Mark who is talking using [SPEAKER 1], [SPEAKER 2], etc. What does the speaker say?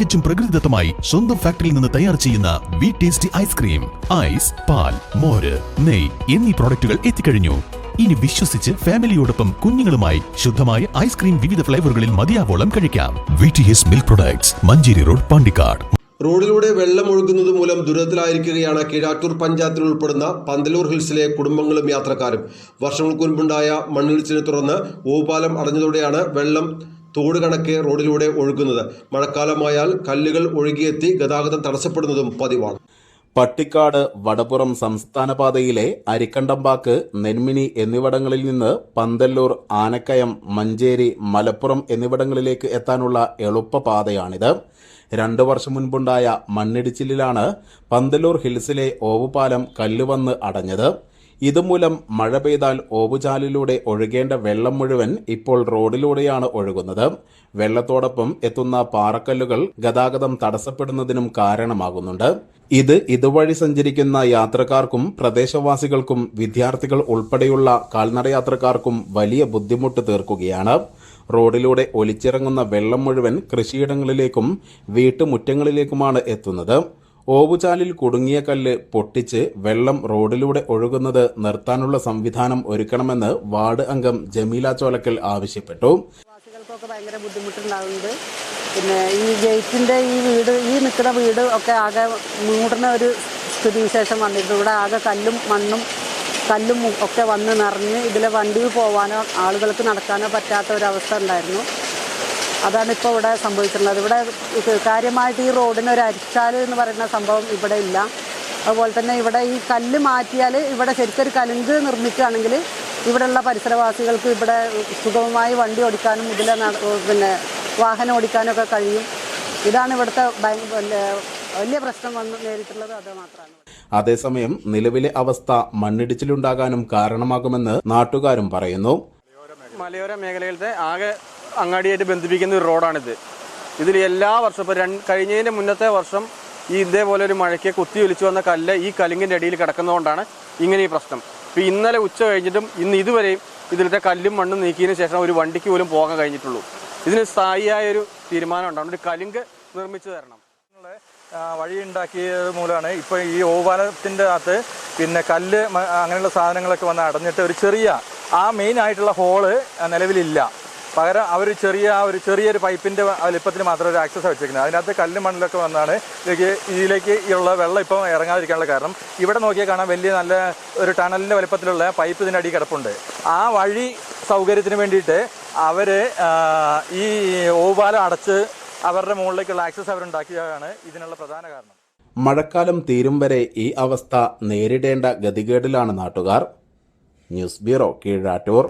[SPEAKER 1] തികച്ചും പ്രകൃതിദത്തമായി സ്വന്തം ഫാക്ടറിയിൽ നിന്ന് തയ്യാർ ചെയ്യുന്ന വി ടേസ്റ്റി ഐസ്ക്രീം ഐസ് പാൽ മോര് നെയ് എന്നീ പ്രോഡക്റ്റുകൾ എത്തിക്കഴിഞ്ഞു. ഇനി വിശ്വസിച്ച് ഫാമിലിയോടൊപ്പം കുഞ്ഞുങ്ങളുമായി ശുദ്ധമായ ഐസ്ക്രീം വിവിധ ഫ്ലേവറുകളിൽ മതിയാവോളം കഴിക്കാം. V T S milk products Manjeri road Pandikkad.
[SPEAKER 2] റോഡിലൂടെ വെള്ളം ഒഴുകുന്നത് മൂലം ദുരിതത്തിലായിരിക്കുകയാണ് കീഴാറ്റൂർ പഞ്ചായത്തിൽ ഉൾപ്പെടുന്ന പന്തലൂർ ഹിൽസിലെ കുടുംബങ്ങളും യാത്രക്കാരും. വർഷങ്ങൾക്ക് മുൻപുണ്ടായ മണ്ണിടിച്ചിനെ തുടർന്ന് ഓപാലം അടഞ്ഞതോടെയാണ് വെള്ളം തോട് കണക്കെ റോഡിലൂടെ ഒഴുകുന്നത്. മഴക്കാലമായാൽ കല്ലുകൾ ഒഴുകിയെത്തി ഗതാഗതം തടസ്സപ്പെടുന്നതും പതിവാണ്.
[SPEAKER 3] പട്ടിക്കാട് വടപ്പുറം സംസ്ഥാന പാതയിലെ അരിക്കണ്ടമ്പാക്ക് നെന്മിനി എന്നിവിടങ്ങളിൽ നിന്ന് പന്തല്ലൂർ ആനക്കയം മഞ്ചേരി മലപ്പുറം എന്നിവിടങ്ങളിലേക്ക് എത്താനുള്ള എളുപ്പപാതയാണിത് രണ്ടു വർഷം മുൻപുണ്ടായ മണ്ണിടിച്ചിലിലാണ് പന്തല്ലൂർ ഹിൽസിലെ ഓവുപാലം കല്ലുവന്ന് അടഞ്ഞത്. ഇതുമൂലം മഴ പെയ്താൽ ഓവുചാലിലൂടെ ഒഴുകേണ്ട വെള്ളം മുഴുവൻ ഇപ്പോൾ റോഡിലൂടെയാണ് ഒഴുകുന്നത്. വെള്ളത്തോടൊപ്പം എത്തുന്ന പാറക്കല്ലുകൾ ഗതാഗതം തടസ്സപ്പെടുന്നതിനും കാരണമാകുന്നുണ്ട്. ഇത് ഇതുവഴി സഞ്ചരിക്കുന്ന യാത്രക്കാർക്കും പ്രദേശവാസികൾക്കും വിദ്യാർത്ഥികൾ ഉൾപ്പെടെയുള്ള കാൽനടയാത്രക്കാർക്കും വലിയ ബുദ്ധിമുട്ട് തീർക്കുകയാണ്. റോഡിലൂടെ ഒലിച്ചിറങ്ങുന്ന വെള്ളം മുഴുവൻ കൃഷിയിടങ്ങളിലേക്കും വീട്ടുമുറ്റങ്ങളിലേക്കുമാണ് എത്തുന്നത്. ഓവുചാലിൽ കുടുങ്ങിയ കല്ല് പൊട്ടിച്ച് വെള്ളം റോഡിലൂടെ ഒഴുകുന്നത് നിർത്താനുള്ള സംവിധാനം ഒരുക്കണമെന്ന് വാർഡ് അംഗം ജമീല ചോലക്കൽ ആവശ്യപ്പെട്ടു.
[SPEAKER 4] പ്രവാസികൾക്കൊക്കെ ഭയങ്കര ബുദ്ധിമുട്ടുണ്ടാകുന്നുണ്ട് പിന്നെ ഈ ഗേറ്റിന്റെ ഈ വീട് ഈ നിൽക്കുന്ന വീട് ഒക്കെ ആകെ മൂടുന്ന ഒരു സ്ഥിതിവിശേഷം വന്നിട്ടുണ്ട് ഇവിടെ ആകെ കല്ലും മണ്ണും കല്ലും ഒക്കെ വന്ന് നിറഞ്ഞ് ഇതിലെ വണ്ടിയിൽ പോവാനോ ആളുകൾക്ക് നടക്കാനോ പറ്റാത്ത ഒരവസ്ഥ ഉണ്ടായിരുന്നു. അതാണ് ഇപ്പോൾ ഇവിടെ സംഭവിച്ചിട്ടുള്ളത്. ഇവിടെ കാര്യമായിട്ട് ഈ റോഡിന് ഒരു അരിച്ചാൽ എന്ന് പറയുന്ന സംഭവം ഇവിടെ ഇല്ല. അതുപോലെ തന്നെ ഇവിടെ ഈ കല്ല് മാറ്റിയാൽ ഇവിടെ ശരിക്കൊരു കലുങ്ക് നിർമ്മിക്കുകയാണെങ്കിൽ ഇവിടെയുള്ള പരിസരവാസികൾക്ക് ഇവിടെ സുഗമമായി വണ്ടി ഓടിക്കാനും ഇതിലെ നട- പിന്നെ വാഹനം ഓടിക്കാനും ഒക്കെ കഴിയും. ഇതാണ് ഇവിടുത്തെ വലിയ പ്രശ്നം വന്ന് നേരിട്ടുള്ളത് അത് മാത്രമാണ്.
[SPEAKER 3] അതേസമയം നിലവിലെ അവസ്ഥ മണ്ണിടിച്ചിലുണ്ടാകാനും കാരണമാകുമെന്ന് നാട്ടുകാരും പറയുന്നു.
[SPEAKER 5] മലയോര മേഖലയിലത്തെ ആകെ അങ്ങാടിയായിട്ട് ബന്ധിപ്പിക്കുന്ന ഒരു റോഡാണിത്. ഇതിൽ എല്ലാ വർഷവും ഇപ്പോൾ രണ്ട് കഴിഞ്ഞതിന്റെ മുന്നത്തെ വർഷം ഈ ഇതേപോലെ ഒരു മഴയ്ക്ക് കുത്തി ഒലിച്ചു വന്ന കല്ല് ഈ കലിങ്ങിന്റെ അടിയിൽ കിടക്കുന്നതുകൊണ്ടാണ് ഇങ്ങനെ ഈ പ്രശ്നം. ഇപ്പോൾ ഇന്നലെ ഉച്ച കഴിഞ്ഞിട്ടും ഇന്ന് ഇതുവരെയും ഇതിലത്തെ കല്ലും മണ്ണും നീക്കിയതിന് ശേഷം ഒരു വണ്ടിക്ക് പോലും പോകാൻ കഴിഞ്ഞിട്ടുള്ളൂ. ഇതിന് സ്ഥായിയായ ഒരു തീരുമാനം ഉണ്ടാവും ഒരു കലിങ്ക് നിർമ്മിച്ചു തരണം.
[SPEAKER 6] വഴി ഉണ്ടാക്കിയത് മൂലമാണ് ഇപ്പോൾ ഈ ഓവാലത്തിന്റെ അകത്ത് പിന്നെ കല്ല് അങ്ങനെയുള്ള സാധനങ്ങളൊക്കെ വന്ന് അടഞ്ഞിട്ട് ഒരു ചെറിയ ആ മെയിൻ ആയിട്ടുള്ള ഹോൾ നിലവിലില്ല. പകരം അവർ ചെറിയ ആ ഒരു ചെറിയൊരു പൈപ്പിന്റെ വലിപ്പത്തിൽ മാത്രം ഒരു ആക്സസ് വെച്ചിരിക്കുന്നത് അതിനകത്ത് കല്ല് മണ്ണിലൊക്കെ വന്നാണ് ഇതിലേക്ക് ഇതിലേക്ക് ഉള്ള വെള്ളം ഇപ്പം ഇറങ്ങാതിരിക്കാനുള്ള കാരണം. ഇവിടെ നോക്കിയാൽ കാണാൻ വലിയ നല്ല ഒരു ടണലിന്റെ വലിപ്പത്തിലുള്ള പൈപ്പ് ഇതിന്റെ അടി കിടപ്പുണ്ട്. ആ വഴി സൗകര്യത്തിന് വേണ്ടിയിട്ട് അവർ ഈ ഓവാലം അടച്ച് അവരുടെ മുകളിലേക്കുള്ള ആക്സസ് അവരുണ്ടാക്കിയതാണ് ഇതിനുള്ള പ്രധാന കാരണം.
[SPEAKER 3] മഴക്കാലം തീരും വരെ ഈ അവസ്ഥ നേരിടേണ്ട ഗതികേടിലാണ് നാട്ടുകാർ. News bureau Keezhattoor.